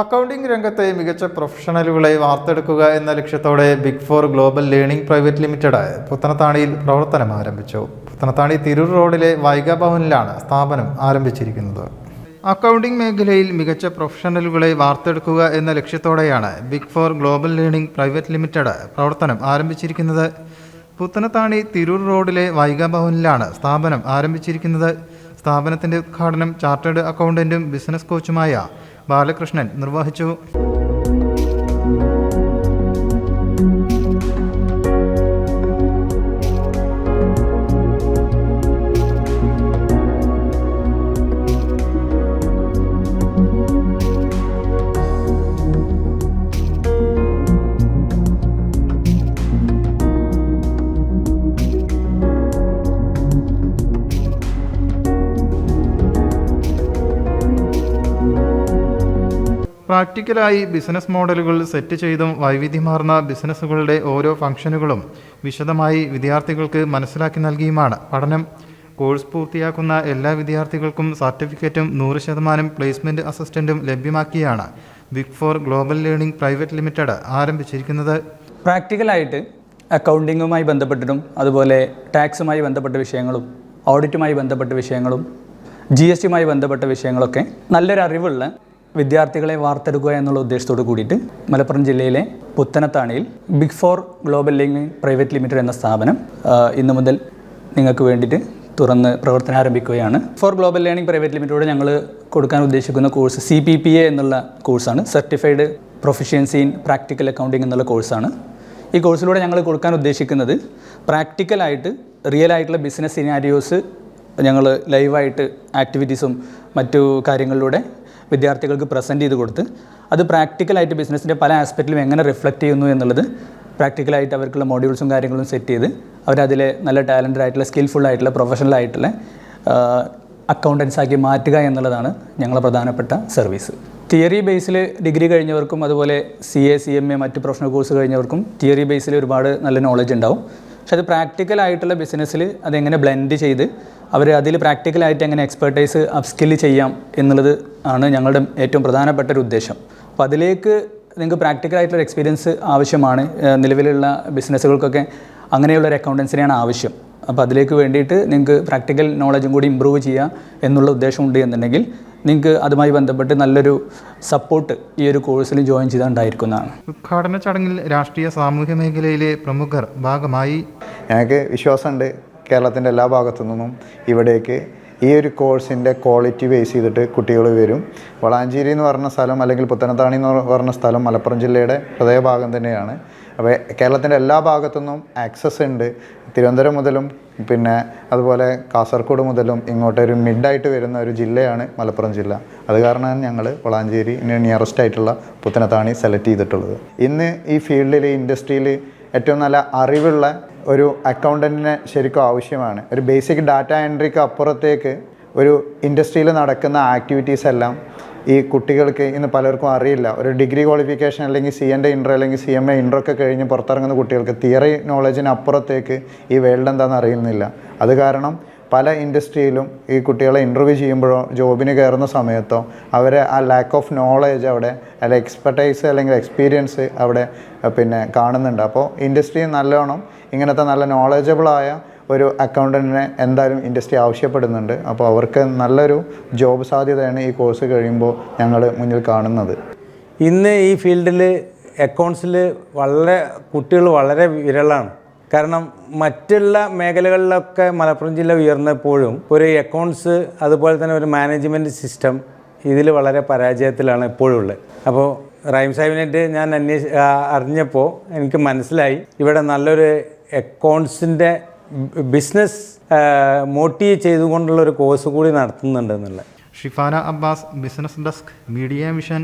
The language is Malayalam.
അക്കൗണ്ടിംഗ് രംഗത്തെ മികച്ച പ്രൊഫഷണലുകളെ വാർത്തെടുക്കുക എന്ന ലക്ഷ്യത്തോടെ big four global learning private limited പുത്തനത്താണിയിൽ പ്രവർത്തനം ആരംഭിച്ചു. പുത്തനത്താണി തിരൂർ റോഡിലെ വൈഗ ഭവനിലാണ് സ്ഥാപനം ആരംഭിച്ചിരിക്കുന്നത്. അക്കൗണ്ടിംഗ് മേഖലയിൽ മികച്ച പ്രൊഫഷണലുകളെ വാർത്തെടുക്കുക എന്ന ലക്ഷ്യത്തോടെയാണ് big four global learning private limited പ്രവർത്തനം ആരംഭിച്ചിരിക്കുന്നത്. പുത്തനത്താണി തിരൂർ റോഡിലെ വൈഗ ഭവനിലാണ് സ്ഥാപനം ആരംഭിച്ചിരിക്കുന്നത്. സ്ഥാപനത്തിന്റെ ഉദ്ഘാടനം ചാർട്ടേഡ് അക്കൗണ്ടന്റും ബിസിനസ് കോച്ചുമായ ബാലകൃഷ്ണൻ നിർവഹിച്ചു. പ്രാക്ടിക്കലായി ബിസിനസ് മോഡലുകൾ സെറ്റ് ചെയ്തും വൈവിധ്യമാർന്ന ബിസിനസ്സുകളുടെ ഓരോ ഫംഗ്ഷനുകളും വിശദമായി വിദ്യാർത്ഥികൾക്ക് മനസ്സിലാക്കി നൽകിയുമാണ് പഠനം. കോഴ്സ് പൂർത്തിയാക്കുന്ന എല്ലാ വിദ്യാർത്ഥികൾക്കും സർട്ടിഫിക്കറ്റും നൂറ് ശതമാനം പ്ലേസ്മെന്റ് അസിസ്റ്റന്റും ലഭ്യമാക്കിയാണ് big four global learning private limited ആരംഭിച്ചിരിക്കുന്നത്. പ്രാക്ടിക്കലായിട്ട് അക്കൗണ്ടിങ്ങുമായി ബന്ധപ്പെട്ടിട്ടും അതുപോലെ ടാക്സുമായി ബന്ധപ്പെട്ട വിഷയങ്ങളും ഓഡിറ്റുമായി ബന്ധപ്പെട്ട വിഷയങ്ങളും ജി എസ് ടിയുമായി ബന്ധപ്പെട്ട വിഷയങ്ങളൊക്കെ നല്ലൊരു അറിവുള്ള വിദ്യാർത്ഥികളെ വാർത്തെടുക്കുക എന്നുള്ള ഉദ്ദേശത്തോട് കൂടിയിട്ട് മലപ്പുറം ജില്ലയിലെ പുത്തനത്താണിയിൽ big four global learning private limited എന്ന സ്ഥാപനം ഇന്ന് മുതൽ നിങ്ങൾക്ക് വേണ്ടിയിട്ട് തുറന്ന് പ്രവർത്തനം ആരംഭിക്കുകയാണ്. ഫോർ ഗ്ലോബൽ ലേണിംഗ് പ്രൈവറ്റ് ലിമിറ്റഡോട് ഞങ്ങൾ കൊടുക്കാൻ ഉദ്ദേശിക്കുന്ന course C P P A എന്നുള്ള കോഴ്സാണ്. Certified proficiency in practical accounting എന്നുള്ള കോഴ്സാണ്. ഈ കോഴ്സിലൂടെ ഞങ്ങൾ കൊടുക്കാൻ ഉദ്ദേശിക്കുന്നത് പ്രാക്ടിക്കലായിട്ട് റിയൽ ആയിട്ടുള്ള ബിസിനസ് സിനാരിയോസ് ഞങ്ങൾ ലൈവായിട്ട് ആക്ടിവിറ്റീസും മറ്റു കാര്യങ്ങളിലൂടെ വിദ്യാർത്ഥികൾക്ക് പ്രസന്റ് ചെയ്ത് കൊടുത്ത് അത് പ്രാക്ടിക്കലായിട്ട് ബിസിനസ്സിന്റെ പല ആസ്പെക്റ്റിലും എങ്ങനെ റിഫ്ലക്റ്റ് ചെയ്യുന്നു എന്നുള്ളത് പ്രാക്ടിക്കലായിട്ട് അവർക്കുള്ള മോഡ്യൂൾസും കാര്യങ്ങളും സെറ്റ് ചെയ്ത് അവരതിലെ നല്ല ടാലന്റഡ് ആയിട്ടുള്ള സ്കിൽഫുൾ ആയിട്ടുള്ള പ്രൊഫഷണൽ ആയിട്ടുള്ള അക്കൗണ്ടൻസ് ആക്കി മാറ്റുക എന്നുള്ളതാണ് ഞങ്ങളുടെ പ്രധാനപ്പെട്ട സർവീസ് തിയറി ബേസിൽ ഡിഗ്രി കഴിഞ്ഞവർക്കും അതുപോലെ C A C M A മറ്റ് പ്രൊഫഷണൽ കോഴ്സ് കഴിഞ്ഞവർക്കും തിയറി ബേസിൽ ഒരുപാട് നല്ല നോളജ് ഉണ്ടാവും. പക്ഷെ അത് പ്രാക്ടിക്കലായിട്ടുള്ള ബിസിനസ്സിൽ അതെങ്ങനെ ബ്ലെൻഡ് ചെയ്ത് അവർ അതിൽ പ്രാക്ടിക്കലായിട്ട് എങ്ങനെ എക്സ്പെർട്ടൈസ് അപ്സ്കിൽ ചെയ്യാം എന്നുള്ളത് ആണ് ഞങ്ങളുടെ ഏറ്റവും പ്രധാനപ്പെട്ട ഒരു ഉദ്ദേശം. അപ്പോൾ അതിലേക്ക് നിങ്ങൾക്ക് പ്രാക്ടിക്കലായിട്ടുള്ള എക്സ്പീരിയൻസ് ആവശ്യമാണ്. നിലവിലുള്ള ബിസിനസ്സുകൾക്കൊക്കെ അങ്ങനെയുള്ള ഒരു അക്കൗണ്ടൻസിനെയാണ് ആവശ്യം. അപ്പോൾ അതിലേക്ക് വേണ്ടിയിട്ട് നിങ്ങൾക്ക് പ്രാക്ടിക്കൽ നോളജും കൂടി ഇമ്പ്രൂവ് ചെയ്യുക എന്നുള്ള ഉദ്ദേശമുണ്ട് എന്നുണ്ടെങ്കിൽ നിങ്ങൾക്ക് അതുമായി ബന്ധപ്പെട്ട് നല്ലൊരു സപ്പോർട്ട് ഈ ഒരു കോഴ്സിൽ ജോയിൻ ചെയ്താണ്ടായിരിക്കുന്നതാണ്. ഉദ്ഘാടന ചടങ്ങിൽ രാഷ്ട്രീയ സാമൂഹ്യ മേഖലയിലെ പ്രമുഖർ ഭാഗമായി ഞങ്ങൾക്ക് വിശ്വാസമുണ്ട്. കേരളത്തിന്റെ എല്ലാ ഭാഗത്തു നിന്നും ഇവിടേക്ക് ഈ ഒരു കോഴ്സിന്റെ ക്വാളിറ്റി ബേസ് ചെയ്തിട്ട് കുട്ടികൾ വരും. വളാഞ്ചേരി എന്ന് പറഞ്ഞ സ്ഥലം അല്ലെങ്കിൽ പുത്തനത്താണി എന്ന് പറഞ്ഞ സ്ഥലം മലപ്പുറം ജില്ലയുടെ ഹൃദയഭാഗം തന്നെയാണ്. അപ്പോൾ കേരളത്തിന്റെ എല്ലാ ഭാഗത്തു നിന്നും ആക്സസ് ഉണ്ട്. തിരുവനന്തപുരം മുതലും പിന്നെ അതുപോലെ കാസർഗോഡ് മുതലും ഇങ്ങോട്ട് ഒരു മിഡായിട്ട് വരുന്ന ഒരു ജില്ലയാണ് മലപ്പുറം ജില്ല. അത് കാരണമാണ് ഞങ്ങൾ വളാഞ്ചേരി നിയറസ്റ്റ് ആയിട്ടുള്ള പുത്തനത്താണി സെലക്ട് ചെയ്തിട്ടുള്ളത്. ഇന്ന് ഈ ഫീൽഡിൽ ഇൻഡസ്ട്രിയിൽ ഏറ്റവും നല്ല അറിവുള്ള ഒരു അക്കൗണ്ടന്റിനെ ശരിക്കും ആവശ്യമാണ്. ഒരു ബേസിക് ഡാറ്റ എൻട്രിക്ക് അപ്പുറത്തേക്ക് ഒരു ഇൻഡസ്ട്രിയിൽ നടക്കുന്ന ആക്ടിവിറ്റീസ് എല്ലാം ഈ കുട്ടികൾക്ക് ഇന്ന് പലർക്കും അറിയില്ല. ഒരു ഡിഗ്രി ക്വാളിഫിക്കേഷൻ അല്ലെങ്കിൽ സി എന്റെ ഇന്റർ അല്ലെങ്കിൽ സി എം എ ഇന്റർ ഒക്കെ കഴിഞ്ഞ് പുറത്തിറങ്ങുന്ന കുട്ടികൾക്ക് തിയറി നോളജിന് അപ്പുറത്തേക്ക് ഈ വേൾഡ് എന്താണെന്ന് അറിയുന്നില്ല. അത് കാരണം പല ഇൻഡസ്ട്രിയിലും ഈ കുട്ടികളെ ഇന്റർവ്യൂ ചെയ്യുമ്പോഴോ ജോബിന് കയറുന്ന സമയത്തോ അവരെ ആ ലാക്ക് ഓഫ് നോളേജ് അവിടെ അല്ല എക്സ്പെർട്ടൈസ് അല്ലെങ്കിൽ എക്സ്പീരിയൻസ് അവിടെ പിന്നെ കാണുന്നുണ്ട്. അപ്പോൾ ഇൻഡസ്ട്രി നല്ലോണം ഇങ്ങനത്തെ നല്ല നോളജബിളായ ഒരു അക്കൗണ്ടന്റിനെ എന്തായാലും ഇൻഡസ്ട്രി ആവശ്യപ്പെടുന്നുണ്ട്. അപ്പോൾ അവർക്ക് നല്ലൊരു ജോബ് സാധ്യതയാണ് ഈ കോഴ്സ് കഴിയുമ്പോൾ ഞങ്ങൾ മുന്നിൽ കാണുന്നത്. ഇന്ന് ഈ ഫീൽഡിൽ അക്കൗണ്ട്സിൽ വളരെ കുട്ടികൾ വളരെ വിരളാണ്. കാരണം മറ്റുള്ള മേഖലകളിലൊക്കെ മലപ്പുറം ജില്ല ഉയർന്നപ്പോഴും ഒരു അക്കൗണ്ട്സ് അതുപോലെ തന്നെ ഒരു മാനേജ്മെന്റ് സിസ്റ്റം ഇതിൽ വളരെ പരാജയത്തിലാണ് എപ്പോഴും ഉള്ളത്. അപ്പോൾ റൈം സാഹിബിനായിട്ട് ഞാൻ അന്വേഷ അറിഞ്ഞപ്പോൾ എനിക്ക് മനസ്സിലായി ഇവിടെ നല്ലൊരു അക്കൗണ്ട്സിന്റെ ബിസിനസ് മോട്ടീവ് ചെയ്തുകൊണ്ടുള്ള ഒരു കോഴ്സ് കൂടി നടത്തുന്നുണ്ട് എന്നുള്ളത്. Shifana Abbas business desk media vision